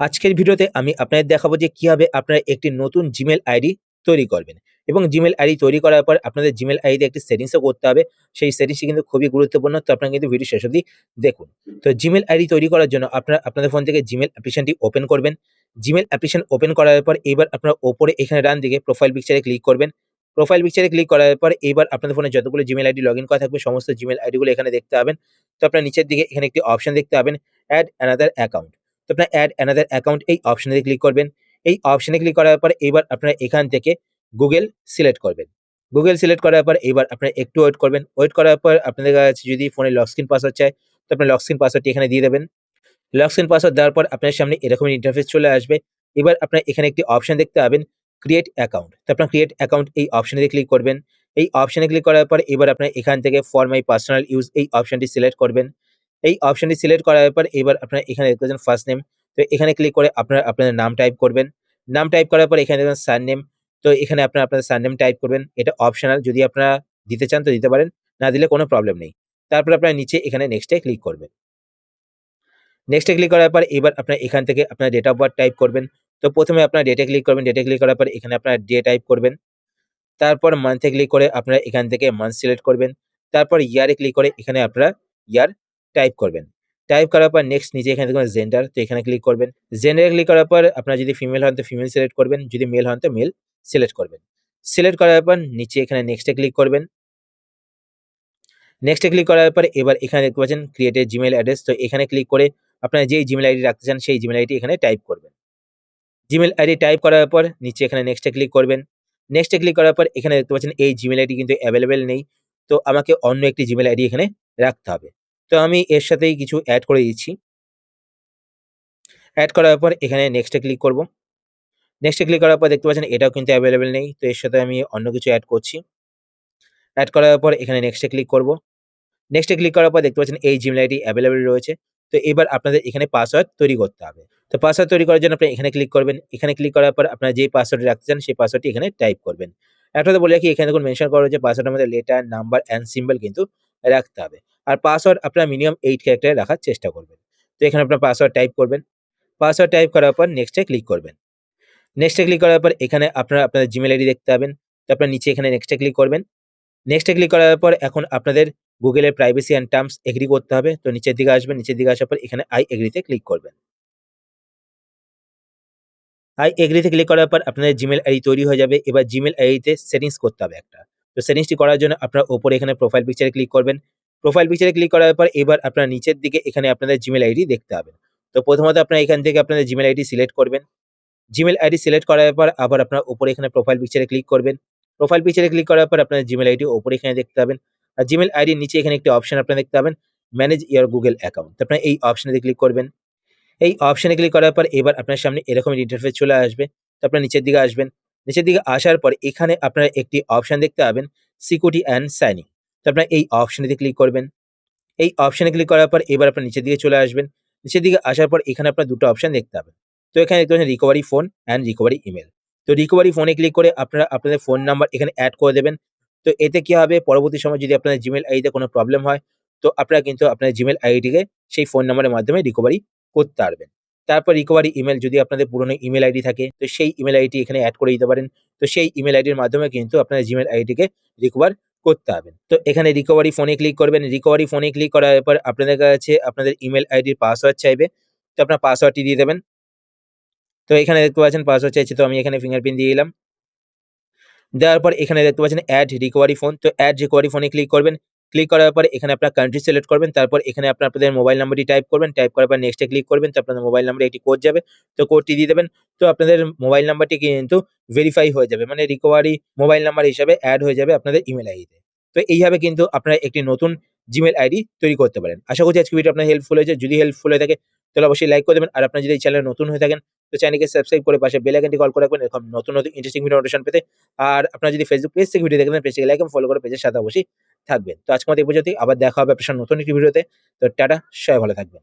আজকের ভিডিওতে আমি আপনাদের দেখাবো যে কীভাবে আপনারা একটি নতুন জিমেল আইডি তৈরি করবেন। এবং জিমেল আইডি তৈরি করার পর আপনাদের জিমেল আইডিতে একটি সেটিংসও করতে হবে। সেই সেটিংসটি কিন্তু খুবই গুরুত্বপূর্ণ। তো আপনারা কিন্তু ভিডিও শেষ অবধি দেখুন। তো জিমেল আইডি তৈরি করার জন্য আপনারা আপনাদের ফোন থেকে জিমেল অ্যাপ্লিকেশনটি ওপেন করবেন। জিমেল অ্যাপ্লিকেশন ওপেন করার পর এবার আপনারা ওপরে এখানে ডান দিকে প্রোফাইল পিকচারে ক্লিক করবেন। প্রোফাইল পিকচারে ক্লিক করার পর এবার আপনাদের ফোনে যতগুলো জিমেল আইডি লগ ইন করা থাকবে, সমস্ত জিমেল আইডিগুলো এখানে দেখতে পাবেন। তো আপনার নিচের দিকে এখানে একটি অপশন দেখতে পাবেন। অ্যাড অ্যানাদার অ্যাকাউন্ট তো আপনার অ্যাড অ্যানাদার অ্যাকাউন্ট এই অপশনে ক্লিক করবেন। এই অপশনে ক্লিক করার পর এবার আপনারা এখান থেকে গুগল সিলেক্ট করবেন। গুগল সিলেক্ট করার পর এবার আপনারা একটু ওয়েট করবেন। ওয়েট করার পর আপনাদের কাছে যদি ফোনে লক স্ক্রিন পাসওয়ার্ড চায়, তো আপনার লক স্ক্রিন পাসওয়ার্ডটি এখানে দিয়ে দেবেন। লক স্ক্রিন পাসওয়ার্ড দেওয়ার পর আপনার সামনে এরকম ইন্টারফেস চলে আসবে। এবার আপনার এখানে একটি অপশন দেখতে পাবেন ক্রিয়েট অ্যাকাউন্ট তো আপনার ক্রিয়েট অ্যাকাউন্ট এই অপশনে ক্লিক করবেন। এই অপশনে ক্লিক করার পর এবার আপনার এখান থেকে ফর মাই পার্সোনাল ইউজ এই অপশনটি সিলেক্ট করবেন। এই অপশনটি সিলেক্ট করার পর এবার আপনার এখানে দেখতে পাচ্ছেন ফার্স্ট নেম তো এখানে ক্লিক করে আপনারা আপনাদের নাম টাইপ করবেন। নাম টাইপ করার পর এখানে দেখবেন সার নেম তো এখানে আপনারা আপনাদের সার নেম টাইপ করবেন। এটা অপশনাল যদি আপনারা দিতে চান তো দিতে পারেন, না দিলে কোনো প্রবলেম নেই। তারপর আপনারা নিচে এখানে নেক্সটে ক্লিক করবেন। নেক্সটে ক্লিক করার পর এবার আপনার এখান থেকে আপনার ডেট অফ বার্থ টাইপ করবেন। তো প্রথমে আপনার ডেটে ক্লিক করবেন। ডেটে ক্লিক করার পর এখানে আপনার ডে টাইপ করবেন। তারপর মান্থে ক্লিক করে আপনারা এখান থেকে মান্থ সিলেক্ট করবেন। তারপর ইয়ারে ক্লিক করে এখানে আপনারা ইয়ার টাইপ করবেন। টাইপ করার পর নেক্সট নিচে এখানে দেখবেন জেন্ডার তো এখানে ক্লিক করবেন। জেন্ডারে ক্লিক করার পর আপনার যদি ফিমেল হন তো ফিমেল সিলেক্ট করবেন, যদি মেল হন তো মেল সিলেক্ট করবেন। সিলেক্ট করার পর নিচে এখানে নেক্সটে ক্লিক করবেন। নেক্সটে ক্লিক করার পর এবার এখানে দেখতে পাচ্ছেন ক্রিয়েটেড জিমেল অ্যাড্রেস তো এখানে ক্লিক করে আপনার যেই জিমেল আইডি রাখতে চান সেই জিমেল আইডি এখানে টাইপ করবেন। জিমেল আইডি টাইপ করার পর নিচে এখানে নেক্সটে ক্লিক করবেন। নেক্সটে ক্লিক করার পর এখানে দেখতে পাচ্ছেন এই জিমেল আইডি কিন্তু অ্যাভেলেবেল নেই, তো আমাকে অন্য একটি জিমেল আইডি এখানে রাখতে হবে। তো আমি এর সাথেই কিছু অ্যাড করে দিচ্ছি। অ্যাড করার পর এখানে নেক্সটে ক্লিক করব। নেক্সটে ক্লিক করার পর দেখতে পাচ্ছেন এটাও কিন্তু অ্যাভেলেবেল নেই, তো এর সাথে আমি অন্য কিছু অ্যাড করছি। অ্যাড করার পর এখানে নেক্সটে ক্লিক করব। নেক্সটে ক্লিক করার পর দেখতে পাচ্ছেন এই জিমেল আইডি অ্যাভেলেবেল রয়েছে। তো এবার আপনাদের এখানে পাসওয়ার্ড তৈরি করতে হবে। তো পাসওয়ার্ড তৈরি করার জন্য আপনি এখানে ক্লিক করবেন। এখানে ক্লিক করার পর আপনার যে পাসওয়ার্ড রাখতে চান সেই পাসওয়ার্ডটি এখানে টাইপ করবেন। একটা বলে রাখি, এখানে দেখুন মেনশন করা হয়েছে পাসওয়ার্ডের মধ্যে লেটার নাম্বার অ্যান্ড সিম্বল কিন্তু রাখতে হবে। আর পাসওয়ার্ড আপনার মিনিমাম এইট ক্যারেক্টারে রাখার চেষ্টা করবেন। তো এখানে আপনার পাসওয়ার্ড টাইপ করবেন। পাসওয়ার্ড টাইপ করার পর নেক্সটে ক্লিক করবেন। নেক্সটে ক্লিক করার পর এখানে আপনারা, আপনাদের জিমেল আইডি দেখতে পাবেন। তো আপনার নিচে এখানে নেক্সটে ক্লিক করবেন। নেক্সটে ক্লিক করার পর এখন আপনাদের গুগলের প্রাইভেসি অ্যান্ড টার্মস এগ্রি করতে হবে। তো নিচের দিকে আসবেন, নিচের দিকে আসার পর এখানে আই এগ্রিতে ক্লিক করবেন। আই এগ্রিতে ক্লিক করার পর আপনাদের জিমেল আইডি তৈরি হয়ে যাবে। এবার জিমেল আইডিতে সেটিংস করতে হবে একটা। তো সেটিংসটি করার জন্য আপনার ওপরে এখানে প্রোফাইল পিকচারে ক্লিক করবেন। প্রোফাইল পিকচারে ক্লিক করার পর এবার আপনার নিচের দিকে এখানে আপনাদের জিমেল আইডি দেখতে পাবেন। তো প্রথমত আপনারা এখান থেকে আপনাদের জিমেল আইডি সিলেক্ট করবেন। জিমেল আইডি সিলেক্ট করার পর আবার আপনার ওপরে এখানে প্রোফাইল পিকচারে ক্লিক করবেন। প্রোফাইল পিকচারে ক্লিক করার পর আপনার জিমেল আইডি ওপরে এখানে দেখতে পাবেন। আর জিমেল আইডির নিচে এখানে একটি অপশন আপনারা দেখতে পাবেন ম্যানেজ ইয়ার গুগল অ্যাকাউন্ট আপনারা এই অপশনে ক্লিক করবেন। এই অপশনে ক্লিক করার পর এবার আপনার সামনে এরকম ইন্টারফেস চলে আসবে। তো আপনার নিচের দিকে আসবেন। নিচের দিকে আসার পর এখানে আপনারা একটি অপশন দেখতে পাবেন সিকিউরিটি অ্যান্ড সাইনিং তো আপনারা এই অপশনেতে ক্লিক করবেন। এই অপশানে ক্লিক করার পর এবার আপনার নিচের দিকে চলে আসবেন। নিচের দিকে আসার পর এখানে আপনার দুটো অপশন দেখতে পাবেন। তো এখানে দেখতে পাচ্ছেন recovery phone and recovery email তো রিকভারি ফোনে ক্লিক করে আপনারা আপনাদের ফোন নাম্বার এখানে অ্যাড করে দেবেন। তো এতে কি হবে? পরবর্তী সময় যদি আপনাদের জিমেল আইডিতে কোনো প্রবলেম হয়, তো আপনারা কিন্তু আপনার জিমেল আইডিকে সেই ফোন নাম্বারের মাধ্যমে রিকভারি করতে পারবেন। তারপর রিকভারি ইমেল যদি আপনাদের পুরনো ইমেল আইডি থাকে, তো সেই ইমেল আইডি এখানে অ্যাড করে দিতে পারেন। তো সেই ইমেল আইডির মাধ্যমে কিন্তু আপনার জিমেল আইডিকে রিকভার করতে হবে। তো এখানে রিকভারি ফোনে ক্লিক করবেন। রিকভারি ফোনে ক্লিক করার পর আপনাদের কাছে আপনাদের ইমেল আইডির পাসওয়ার্ড চাইবে। তো আপনার পাসওয়ার্ডটি দিয়ে দেবেন। তো এখানে দেখতে পাচ্ছেন পাসওয়ার্ড চাইছে। তো আমি এখানে ফিঙ্গারপ্রিন্ট দিয়ে দিলাম। দেওয়ার পর এখানে দেখতে পাচ্ছেন অ্যাড রিকভারি ফোন তো অ্যাড রিকভারি ফোনে ক্লিক করবেন। ক্লিক করার পর এখানে আপনার কান্ট্রি সিলেক্ট করবেন, তারপর এখানে আপনার আপনাদের মোবাইল নাম্বারটি টাইপ করবেন টাইপ করার পর নেক্সটে ক্লিক করবেন তো আপনাদের মোবাইল নাম্বারে একটি কোড যাবে, তো কোডটি দিয়ে দেবেন, তো আপনাদের মোবাইল নাম্বারটি কিন্তু ভেরিফাই হয়ে যাবে মানে রিকভারি মোবাইল নাম্বার হিসাবে অ্যাড হয়ে যাবে আপনাদের ইমেল আইডিতে তো। এইভাবে কিন্তু আপনারা একটি নতুন জিমেল আইডি তৈরি করতে পারেন। আশা করছি আজকে ভিডিও আপনার হেল্পফুল হয়েছে, যদি হেল্পফুল হয়ে থাকে, তাহলে অবশ্যই লাইক করে দেবেন, আর আপনার যদি এই চ্যানেলে নতুন হয়ে থাকেন, তো চ্যানেলকে সাবস্ক্রাইব করে পাশে বেল আইকনটি কল করে রাখবেন, এরকম নতুন নতুন ইন্টারেস্টিং ভিডিও নোটিফিকেশন পেতে, আর আপনার যদি ফেসবুক পেজ থেকে ভিডিও দেখেন পেজটিকে লাইক এবং ফলো করে পেজের সাথে অবশ্যই থাকবেন। তো আজকে মতো এই পর্যন্তই। আবার দেখা হবে আপনার নতুন একটি ভিডিওতে। তো টাটা, সবাই ভালো থাকবেন।